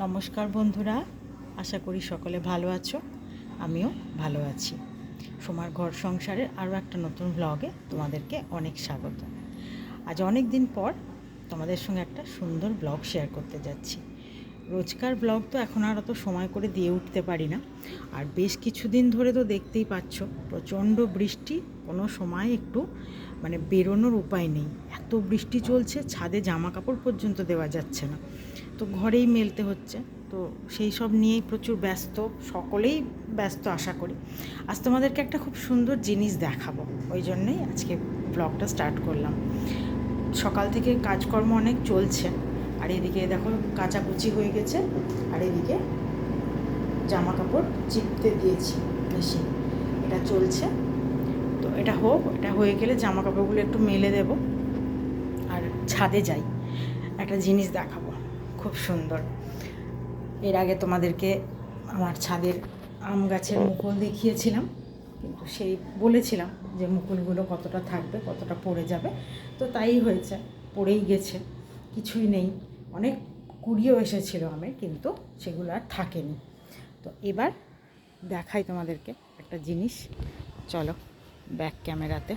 নমস্কার বন্ধুরা, আশা করি সকলে ভালো আছো, আমিও ভালো আছি। সোমার ঘর সংসারের আরও একটা নতুন ব্লগে তোমাদেরকে অনেক স্বাগত। আজ অনেক দিন পর তোমাদের সঙ্গে একটা সুন্দর ব্লগ শেয়ার করতে যাচ্ছি। রোজকার ব্লগ তো এখন আর অত সময় করে দিয়ে উঠতে পারি না। আর বেশ কিছুদিন ধরে তো দেখতেই পাচ্ছ, প্রচণ্ড বৃষ্টি, কোনো সময় একটু মানে বেরোনোর উপায় নেই। এত বৃষ্টি চলছে, ছাদে জামা কাপড় পর্যন্ত দেওয়া যাচ্ছে না। তো ঘরেই মেলতে হচ্ছে। তো সেই সব নিয়েই প্রচুর ব্যস্ত, সকলেই ব্যস্ত আশা করি। আজ তোমাদেরকে একটা খুব সুন্দর জিনিস দেখাবো, ওই জন্যই আজকে ব্লগটা স্টার্ট করলাম। সকাল থেকে কাজকর্ম অনেক চলছে, আর এদিকে দেখো কাচাকুচি হয়ে গেছে, আর এদিকে জামা কাপড় চিপতে দিয়েছি মেশিন, এটা চলছে। তো এটা হোক, এটা হয়ে গেলে জামা কাপড়গুলো একটু মেলে দেব, আর ছাদে যাই, একটা জিনিস দেখাবো। খুব সুন্দর। এর আগে তোমাদেরকে আমার ছাদের আম গাছের মুকুল দেখিয়েছিলাম, কিন্তু সেই বলেছিলাম যে মুকুলগুলো কতটা থাকবে, কতটা পড়ে যাবে। তো তাই হয়েছে, পড়েই গেছে, কিছুই নেই। অনেক কুড়িও এসেছিল আমের কিন্তু সেগুলো আর থাকেনি। তো এবার দেখাই তোমাদেরকে একটা জিনিস। চলো ব্যাক ক্যামেরাতে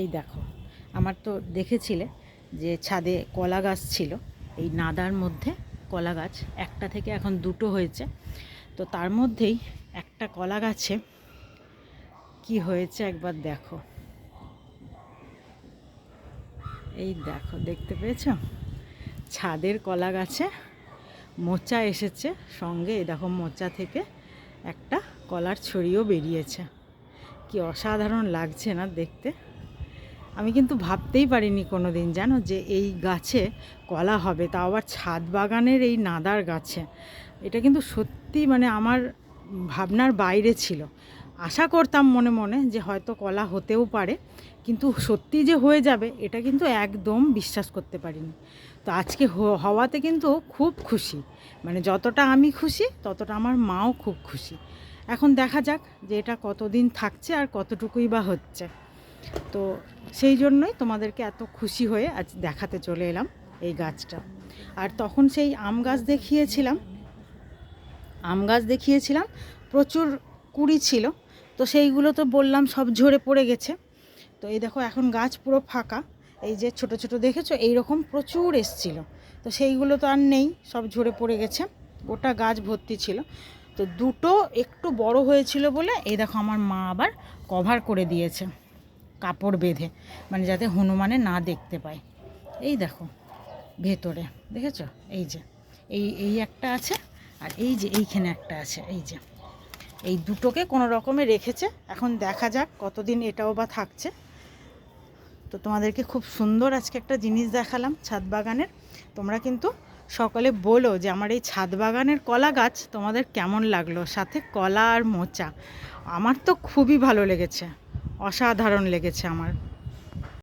এই দেখো, আমার তো দেখেছিলে যে ছাদে কলা গাছ ছিল, এই নাদার মধ্যে কলা গাছ, একটা থেকে এখন দুটো হয়েছে। তো তার মধ্যেই একটা কলা গাছে কি হয়েছে একবার দেখো। এই দেখো, দেখতে পেয়েছ? ছাদের কলা গাছে মোচা এসেছে সঙ্গে, এই দেখো মোচা থেকে একটা কলার ছড়িও বেরিয়েছে। কি অসাধারণ লাগছে না দেখতে। আমি কিন্তু ভাবতেই পারিনি কোনো দিন জানো যে এই গাছে কলা হবে। তাও আবার ছাদ বাগানের এই নাদার গাছে। এটা কিন্তু সত্যি মানে আমার ভাবনার বাইরে ছিল। আশা করতাম মনে মনে যে হয়তো কলা হতেও পারে, কিন্তু সত্যি যে হয়ে যাবে, এটা কিন্তু একদম বিশ্বাস করতে পারিনি। তো আজকে হওয়াতে কিন্তু খুব খুশি। মানে যতটা আমি খুশি, ততটা আমার মাও খুব খুশি। এখন দেখা যাক যে এটা কতদিন থাকছে আর কতটুকুই বা হচ্ছে। তো সেই জন্যই তোমাদেরকে এত খুশি হয়ে আজ দেখাতে চলে এলাম এই গাছটা। আর তখন সেই আম গাছ দেখিয়েছিলাম, আম গাছ দেখিয়েছিলাম, প্রচুর কুড়ি ছিল, তো সেইগুলো তো বললাম সব ঝরে পড়ে গেছে। তো এই দেখো এখন গাছ পুরো ফাঁকা, এই যে ছোট ছোট দেখেছ এই রকম প্রচুর এসছিল। তো সেইগুলো তো আর নেই, সব ঝরে পড়ে গেছে, গোটা গাছ ভর্তি ছিল। তো দুটো একটু বড় হয়েছিল বলে, এই দেখো আমার মা আবার কভার করে দিয়েছে। কাপড় বেঁধে মানে যাতে হনুমানে না দেখতে পায়। এই দেখো, ভেতরে, দেখেছ? এই যে, এই এই একটা আছে আর এই যে এইখানে একটা আছে, এই যে। এই দুটোকে কোনো রকমে রেখেছে। এখন দেখা যাক কতদিন এটাও বা থাকছে। তো তোমাদেরকে খুব সুন্দর আজকে একটা জিনিস দেখালাম ছাদ বাগানের। তোমরা কিন্তু সকলে বলো যে আমার এই ছাদ বাগানের কলা গাছ তোমাদের কেমন লাগল? সাথে কলা আর মোচা। আমার তো খুবই ভালো লেগেছে। অসাধারণ লেগেছে আমার।